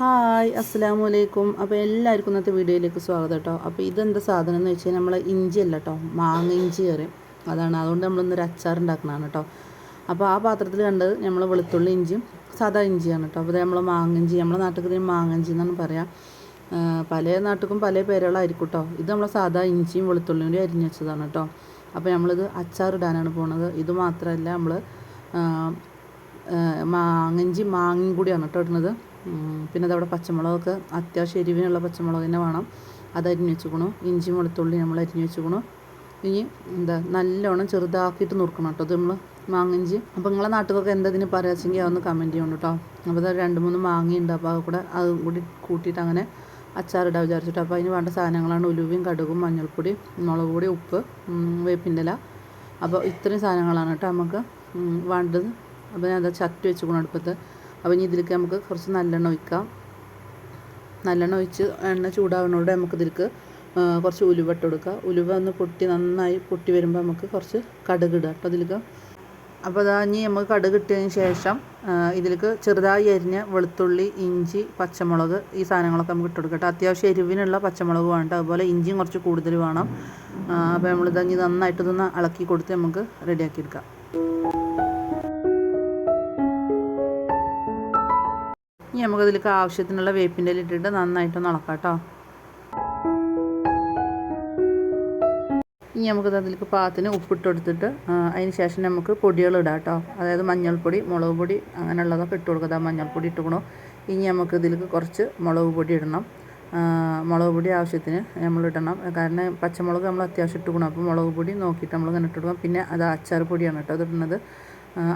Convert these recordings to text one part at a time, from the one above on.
Hi അസ്സലാമു അലൈക്കും അപ്പോൾ എല്ലാവർക്കും ഇന്നത്തെ വീഡിയോയിലേക്ക് സ്വാഗതം കേട്ടോ. അപ്പോൾ ഇതെന്താ സാധനം എന്ന് വെച്ചാൽ നമ്മൾ ഇഞ്ചി അല്ല കേട്ടോ. മാങ്ങ ഇഞ്ചി കയറി അതാണ്. അതുകൊണ്ട് നമ്മളിന്നൊരു അച്ചാർ ഉണ്ടാക്കുന്നതാണ് കേട്ടോ. അപ്പോൾ ആ പാത്രത്തിൽ കണ്ടത് നമ്മൾ വെളുത്തുള്ളി ഇഞ്ചിയും സാധാ ഇഞ്ചിയാണ് കേട്ടോ. അപ്പോൾ നമ്മൾ മാങ്ങ ഇഞ്ചി നമ്മുടെ നാട്ടിൽ മാങ്ങ ഇഞ്ചി എന്നാണ് പറയാം. ആ, പല നാട്ടിലും പല പേരുകളായിരിക്കും കേട്ടോ. ഇത് നമ്മൾ സാധാ ഇഞ്ചിയും വെളുത്തുള്ളിയും കൂടി അരിഞ്ഞ് വെച്ചതാണ് കേട്ടോ. അപ്പോൾ നമ്മളിത് അച്ചാർ ഇടാനാണ് പോണത്. ഇത് മാത്രമല്ല നമ്മൾ മാങ്ങഞ്ചി മാങ്ങയും കൂടിയാണ് കേട്ടോ ഇടുന്നത്. പിന്നെ അതവിടെ പച്ചമുളകൊക്കെ അത്യാവശ്യം എരിവിനുള്ള പച്ചമുളക് തന്നെ വേണം. അത് വെച്ചുക്കണു. ഇഞ്ചി മുളത്തുള്ളി നമ്മൾ അരിഞ്ഞ് വെച്ചുക്കണു. ഇനി എന്താ നല്ലോണം ചെറുതാക്കിയിട്ട് നുറുക്കണം കേട്ടോ. അത് നമ്മൾ മാങ്ങഞ്ചി അപ്പോൾ നിങ്ങളെ നാട്ടിലൊക്കെ എന്തതിന് പറയാച്ചെങ്കിൽ അതൊന്ന് കമന്റ് ചെയ്യണം കേട്ടോ. അപ്പോൾ അത് രണ്ട് മൂന്ന് മാങ്ങയുണ്ട് അപ്പോൾ അത് കൂടെ അതും കൂടി കൂട്ടിയിട്ട് അങ്ങനെ അച്ചാറിടാൻ വിചാരിച്ചിട്ട്. അപ്പോൾ അതിന് വേണ്ട സാധനങ്ങളാണ് ഉലുവയും കടുകും മഞ്ഞൾപ്പൊടി മുളക് പൊടി ഉപ്പ് വേപ്പിന്റെ ഇല. അപ്പോൾ ഇത്രയും സാധനങ്ങളാണ് കേട്ടോ നമുക്ക് വേണ്ടത്. അപ്പോൾ ഞാൻ അത് ചട്ടി വെച്ചുകൊണ്ട് അടുപ്പത്ത്. അപ്പോൾ ഇനി ഇതിലേക്ക് നമുക്ക് കുറച്ച് നല്ലെണ്ണ ഒഴിക്കാം. നല്ലെണ്ണ ഒഴിച്ച് എണ്ണ ചൂടാവുന്നതോടെ നമുക്ക് ഇതിലേക്ക് കുറച്ച് ഉലുവ ഇട്ട് കൊടുക്കുക ഉലുവ ഒന്ന് പൊട്ടി നന്നായി പൊട്ടി വരുമ്പോൾ നമുക്ക് കുറച്ച് കടുക് ഇടുക കേട്ടോ ഇതിലേക്ക്. അപ്പോൾ അതാ ഇനി നമുക്ക് കടുക് ഇട്ടതിന് ശേഷം ഇതിലേക്ക് ചെറുതായി അരിഞ്ഞ വെളുത്തുള്ളി ഇഞ്ചി പച്ചമുളക് ഈ സാധനങ്ങളൊക്കെ നമുക്ക് ഇട്ട് കൊടുക്കട്ടെ അത്യാവശ്യം എരിവിനുള്ള പച്ചമുളക് വേണ്ട അതുപോലെ ഇഞ്ചിയും കുറച്ച് കൂടുതൽ വേണം. അപ്പോൾ നമ്മളിത് ഇനി നന്നായിട്ട് ഇതൊന്ന് ഇളക്കി കൊടുത്ത് നമുക്ക് റെഡിയാക്കി ഇനി നമുക്ക് അതിലേക്ക് ആവശ്യത്തിനുള്ള വേപ്പിന്റെ ഇട്ടിട്ട് നന്നായിട്ടൊന്ന് ഇളക്കാം കേട്ടോ. ഇനി നമുക്കത് അതിലേക്ക് പാകത്തിന് ഉപ്പിട്ട് കൊടുത്തിട്ട് അതിന് ശേഷം നമുക്ക് പൊടികൾ ഇടാം കേട്ടോ. അതായത് മഞ്ഞൾപ്പൊടി മുളക് പൊടി അങ്ങനെയുള്ളതൊക്കെ ഇട്ട് കൊടുക്കുക മഞ്ഞൾപ്പൊടി ഇട്ടുകൊണോ ഇനി നമുക്ക് ഇതിലേക്ക് കുറച്ച് മുളക് പൊടി ഇടണം. മുളക് പൊടി ആവശ്യത്തിന് നമ്മൾ ഇടണം. കാരണം പച്ചമുളക് നമ്മൾ അത്യാവശ്യം ഇട്ടുകൊണം അപ്പോൾ മുളക് പൊടി നോക്കിയിട്ട് നമ്മൾ ഇങ്ങനെ ഇട്ടിടുക പിന്നെ അത് അച്ചാർ പൊടിയാണ് കേട്ടോ അത് ഇടുന്നത്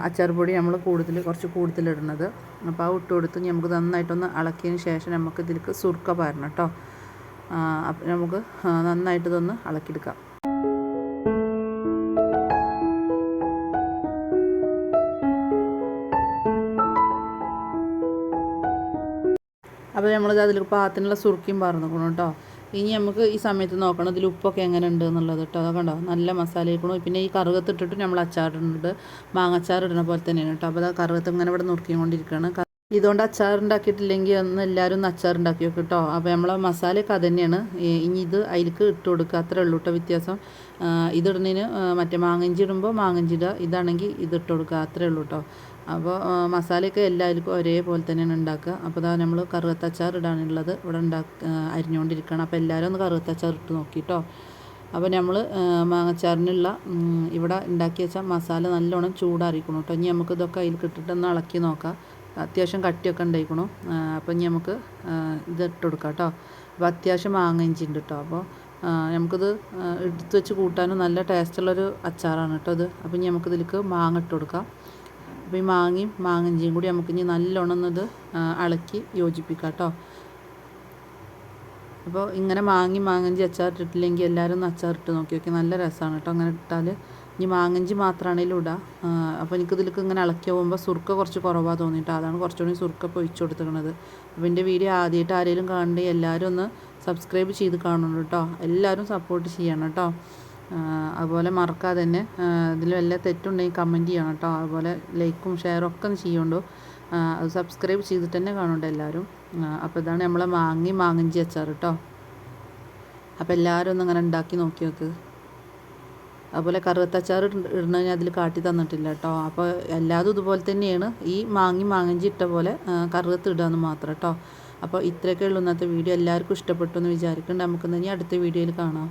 അച്ചാർ പൊടി നമ്മൾ കൂടുതൽ കുറച്ച് കൂടുതലിടുന്നത് അപ്പോൾ ആ ഇട്ട് കൊടുത്ത് നമുക്ക് നന്നായിട്ടൊന്ന് ഇളക്കിയതിന് ശേഷം നമുക്ക് ഇതിലേക്ക് സുർക്ക പാരണം കേട്ടോ അപ്പം നമുക്ക് നന്നായിട്ട് ഇതൊന്ന് ഇളക്കിയെടുക്കാം. അപ്പോൾ നമ്മളിത് അതിൽ പാകത്തിനുള്ള സുറുക്കിയും പറഞ്ഞിരിക്കണം കേട്ടോ ഇനി നമുക്ക് ഈ സമയത്ത് നോക്കണം ഇതിൽ ഉപ്പൊക്കെ എങ്ങനെ ഉണ്ട് എന്നുള്ളത് കേട്ടോ. അതൊക്കെ ഉണ്ടോ നല്ല മസാല ഇരിക്കണം പിന്നെ ഈ കറുകത്ത് ഇട്ടിട്ട് നമ്മൾ അച്ചാറിടുന്നുണ്ട്. മാങ്ങച്ചാർ ഇടുന്ന പോലെ തന്നെയാണ് കേട്ടോ. അപ്പോൾ അത് കറുകത്ത് ഇങ്ങനെ ഇവിടെ നുറുക്കിക്കൊണ്ടിരിക്കുകയാണ്. ഇതുകൊണ്ട് അച്ചാർ ഉണ്ടാക്കിയിട്ടില്ലെങ്കിൽ ഒന്ന് എല്ലാവരും ഒന്ന് അച്ചാർ ഉണ്ടാക്കി വെക്കും കേട്ടോ അപ്പോൾ നമ്മളെ മസാലയൊക്കെ അത് തന്നെയാണ് ഇനി ഇത് അതിലേക്ക് ഇട്ട് കൊടുക്കുക. അത്രേ ഉള്ളൂ കേട്ടോ വ്യത്യാസം. ഇതിടുന്നതിന് മറ്റേ മാങ്ങഞ്ചി ഇടുമ്പോൾ മാങ്ങഞ്ചി ഇടുക. ഇതാണെങ്കിൽ ഇത് ഇട്ട് കൊടുക്കുക. അത്രേ ഉള്ളൂ കേട്ടോ അപ്പോൾ മസാലയൊക്കെ എല്ലാവർക്കും ഒരേപോലെ തന്നെയാണ് ഉണ്ടാക്കുക. അപ്പോൾ അതാ നമ്മൾ കറുകത്തച്ചാർ ഇടാനുള്ളത് ഇവിടെ ഉണ്ടാക്കി അരിഞ്ഞുകൊണ്ടിരിക്കുകയാണ്. അപ്പോൾ എല്ലാവരും ഒന്ന് കറുകത്തച്ചാർ ഇട്ട് നോക്കി കേട്ടോ അപ്പോൾ നമ്മൾ മാങ്ങച്ചാറിനുള്ള ഇവിടെ ഉണ്ടാക്കി വെച്ച മസാല നല്ലോണം ചൂടാറിക്കണം കേട്ടോ ഇനി നമുക്ക് ഇതൊക്കെ അതിൽ ഇട്ടിട്ട് ഒന്ന് ഇളക്കി നോക്കാം. അത്യാവശ്യം കട്ടിയൊക്കെ ഉണ്ടായിക്കണു. അപ്പോൾ ഇനി നമുക്ക് ഇത് ഇട്ട് കൊടുക്കാം കേട്ടോ അപ്പോൾ അത്യാവശ്യം മാങ്ങ ഇഞ്ചി ഉണ്ട് കേട്ടോ അപ്പോൾ നമുക്കിത് എടുത്ത് വെച്ച് കൂട്ടാനും നല്ല ടേസ്റ്റുള്ളൊരു അച്ചാറാണ് കേട്ടോ ഇത്. അപ്പോൾ ഇനി നമുക്ക് ഇതിലേക്ക് മാങ്ങ ഇട്ട് കൊടുക്കാം അപ്പോൾ ഈ മാങ്ങയും മാങ്ങ മാങ്ങഞ്ചിയും കൂടി നമുക്ക് ഇനി നല്ലോണം ഒന്നത് ഇളക്കി യോജിപ്പിക്കാം കേട്ടോ അപ്പോൾ ഇങ്ങനെ മാങ്ങി മാങ്ങഞ്ചി അച്ചാർ ഇട്ടിട്ടില്ലെങ്കിൽ എല്ലാവരും ഒന്ന് അച്ചാർ ഇട്ട് നോക്കി നോക്കി നല്ല രസമാണ് കേട്ടോ അങ്ങനെ ഇട്ടാൽ ഇനി മാങ്ങഞ്ചി മാത്രമാണ് ഇടാം ആ, അപ്പോൾ എനിക്കിതിലേക്ക് ഇങ്ങനെ ഇളക്കി പോകുമ്പോൾ സുർക്ക കുറച്ച് കുറവാണ് തോന്നിയിട്ട് അതാണ് കുറച്ചുകൂടി സുർക്ക ഒഴിച്ചു കൊടുത്തിരിക്കുന്നത് അപ്പോൾ എന്റെ വീഡിയോ ആദ്യമായിട്ട് ആരെങ്കിലും കാണണ്ടേ എല്ലാവരും ഒന്ന് സബ്സ്ക്രൈബ് ചെയ്ത് കാണണം കേട്ടോ എല്ലാവരും സപ്പോർട്ട് ചെയ്യണം കേട്ടോ അതുപോലെ മറക്കാതെ തന്നെ ഇതിൽ വല്ല തെറ്റുണ്ടെങ്കിൽ കമന്റ് ചെയ്യണം കേട്ടോ അതുപോലെ ലൈക്കും ഷെയറും ഒക്കെ ഒന്ന് ചെയ്യുന്നുണ്ടോ അത് സബ്സ്ക്രൈബ് ചെയ്തിട്ട് തന്നെ കാണുന്നുണ്ട് എല്ലാവരും അപ്പോൾ ഇതാണ് നമ്മളെ മാങ്ങി മാങ്ങഞ്ചി അച്ചാർ കേട്ടോ അപ്പോൾ എല്ലാവരും ഒന്ന് അങ്ങനെ ഉണ്ടാക്കി നോക്കി നോക്ക്. അതുപോലെ കറുവത്തച്ചാർ ഞാൻ അതിൽ കാട്ടി തന്നിട്ടില്ല കേട്ടോ അപ്പോൾ എല്ലാതും ഇതുപോലെ തന്നെയാണ്. ഈ മാങ്ങി മാങ്ങഞ്ചി ഇട്ട പോലെ കറുവത്ത് ഇടുകയെന്ന് മാത്രം കേട്ടോ അപ്പോൾ ഇത്രയൊക്കെ ഉള്ളൂ ഇന്നത്തെ വീഡിയോ. എല്ലാവർക്കും ഇഷ്ടപ്പെട്ടു എന്ന് വിചാരിക്കുന്നുണ്ട് നമുക്കിന്ന് ഇനി അടുത്ത വീഡിയോയിൽ കാണാം.